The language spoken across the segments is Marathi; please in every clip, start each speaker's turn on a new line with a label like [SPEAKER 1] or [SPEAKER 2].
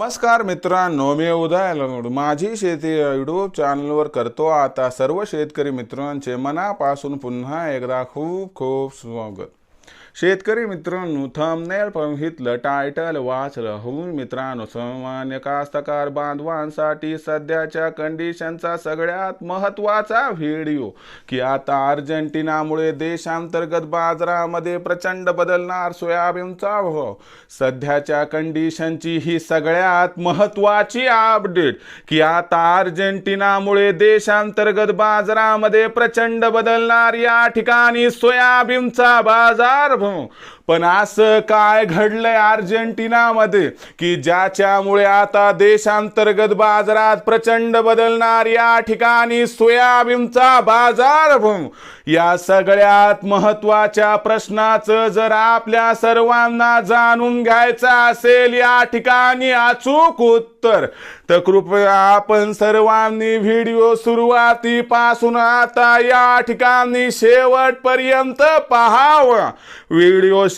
[SPEAKER 1] नमस्कार मित्रांनो मी उदय लंगोड. माझी शेती यूट्यूब चॅनलवर करतो आता सर्व शेतकरी मित्रांचे मनापासून पुन्हा एकदा खूप खूप स्वागत. शेतकरी मित्रांनो थंबनेल बघितलं टायटल वाचलं. होऊन मित्रांनो सामान्य कास्तकार बांधवांसाठी सध्याच्या कंडिशनचा सगळ्यात महत्त्वाचा व्हिडिओ की आता अर्जेंटिनामुळे देशांतर्गत बाजारामध्ये प्रचंड बदलणार सोयाबीनचा भाव. सध्याच्या कंडिशनची ही सगळ्यात महत्त्वाची अपडेट की आता अर्जेंटिनामुळे देशांतर्गत बाजारामध्ये प्रचंड बदलणार या ठिकाणी सोयाबीनचा बाजार भाव पण असं काय घडलंय अर्जेंटिनामध्ये? की ज्याच्यामुळे आता देशांतर्गत बाजारात प्रचंड बदलणार या ठिकाणी सोयाबीनचा बाजार या सगळ्यात महत्त्वाच्या प्रश्नाचं जर आपल्या सर्वांना जाणून घ्यायचं असेल या ठिकाणी अचूक उत्तर. तर कृपया आपण सर्वांनी व्हिडिओ सुरुवातीपासून आता या ठिकाणी शेवटपर्यंत पहावं. व्हिडिओ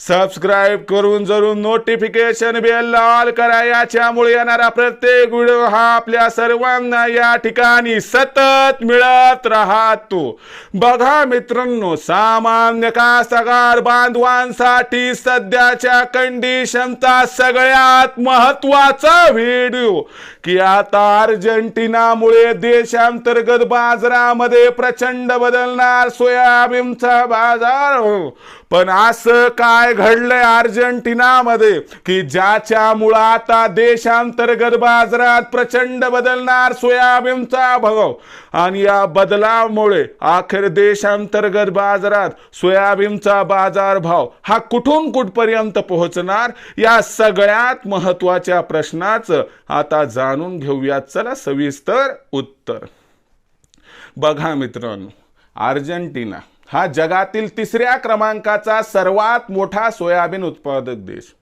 [SPEAKER 1] सबस्क्राईब करून जरूर नोटिफिकेशन बेल ऑल करा. याच्यामुळे येणारा प्रत्येक व्हिडिओ हा आपल्या सर्वांना या ठिकाणी सतत मिळत राहतो. बघा मित्रांनो सामान्य कास्तकार बांधवांसाठी सध्याच्या कंडिशनचा सगळ्यात महत्त्वाचा व्हिडिओ की आता अर्जेंटिनामुळे देशांतर्गत बाजारामध्ये प्रचंड बदलणार सोयाबीनचा बाजार. हो. पण असं काय घडलंय अर्जेंटिनामध्ये? की ज्याच्यामुळं आता देशांतर्गत बाजारात प्रचंड बदलणार सोयाबीनचा भाव आणि या बदलामुळे अखेर देशांतर्गत बाजारात सोयाबीनचा बाजार भाव हा कुठून कुठपर्यंत पोहोचणार? या सगळ्यात महत्त्वाच्या प्रश्नाचं आता जाणून घेऊया चला सविस्तर उत्तर. बघा मित्रांनो अर्जेंटिना. हा जगातील तिसऱ्या क्रमांकाचा सर्वात मोठा सोयाबीन उत्पादक देश.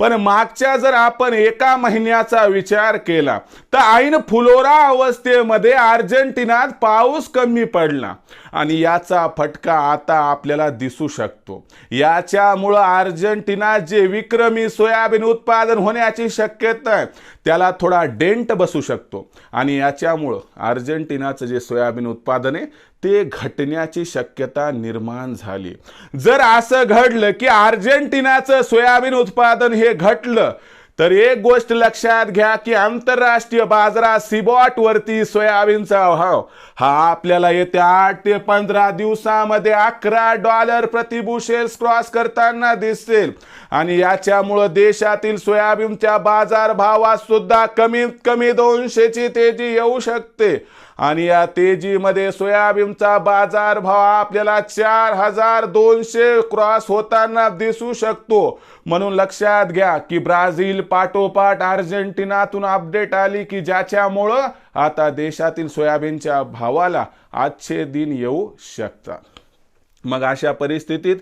[SPEAKER 1] पण मागच्या जर आपण एका महिन्याचा विचार केला तर ऐन फुलोरा अवस्थेमध्ये अर्जेंटिनात पाऊस कमी पडला. आणि याचा फटका आता आपल्याला दिसू शकतो. याच्यामुळं अर्जेंटिनात जे विक्रमी सोयाबीन उत्पादन होण्याची शक्यता आहे त्याला थोडा डेंट बसू शकतो. आणि याच्यामुळं अर्जेंटिनाचं जे सोयाबीन उत्पादन आहे ते घटण्याची शक्यता निर्माण झाली. जर असं घडलं की अर्जेंटिनाचं सोयाबीन उत्पादन हे घटलं तर एक गोष्ट लक्षात घ्या की आंतरराष्ट्रीय बाजारात सिबॉट वरती सोयाबीनचा भाव हा आपल्याला येत्या आठ ते पंधरा दिवसामध्ये अकरा डॉलर प्रतिबुशेल्स क्रॉस करताना दिसेल. आणि याच्यामुळं देशातील सोयाबीनच्या बाजार भावात सुद्धा कमीत कमी दोनशेची तेजी येऊ शकते. आणि या तेजीमध्ये सोयाबीनचा बाजार भाव आपल्याला चार हजार दोनशे क्रॉस होताना दिसू शकतो. म्हणून लक्षात घ्या की ब्राझील पाठोपाठ अर्जेंटिनातून अपडेट आली की ज्याच्यामुळं आता देशातील सोयाबीनच्या भावाला आजचे दिन येऊ शकतात. मग अशा परिस्थितीत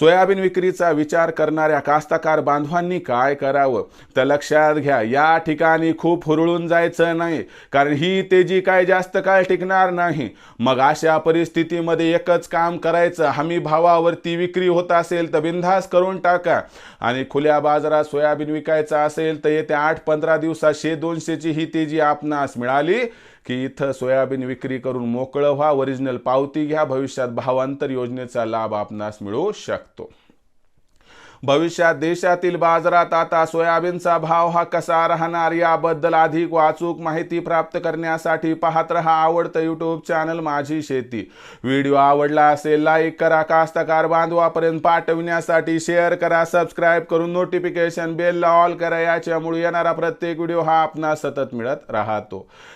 [SPEAKER 1] सोयाबीन विक्रीचा विचार करणाऱ्या कास्तकार बांधवांनी काय करावं? तर लक्षात घ्या या ठिकाणी खूप हुरळून जायचं नाही कारण ही तेजी काय जास्त काळ टिकणार नाही. मग अशा परिस्थितीमध्ये एकच काम करायचं हमी भावावरती विक्री होत असेल तर बिनधास करून टाका. आणि खुल्या बाजारात सोयाबीन विकायचं असेल तर येत्या आठ पंधरा दिवसात शे दोनशेची ही तेजी आपणास मिळाली की इथं सोयाबीन विक्री करून मोकळं व्हा ओरिजिनल पावती घ्या भविष्यात भावांतर योजनेचा लाभ आपणास मिळू शकतो. भविष्यात देशातील बाजारात आता सोयाबीनचा भाव हा कसा राहणार याबद्दल अधिक वाचूक माहिती प्राप्त करण्यासाठी पाहत रहा आवडतं यूट्यूब चॅनल माझी शेती. व्हिडिओ आवडला असेल लाईक करा कास्तकार बांधवापर्यंत पाठविण्यासाठी शेअर करा सबस्क्राईब करून नोटिफिकेशन बेलला ऑल करा याच्यामुळे येणारा प्रत्येक व्हिडिओ हा आपणास सतत मिळत राहतो.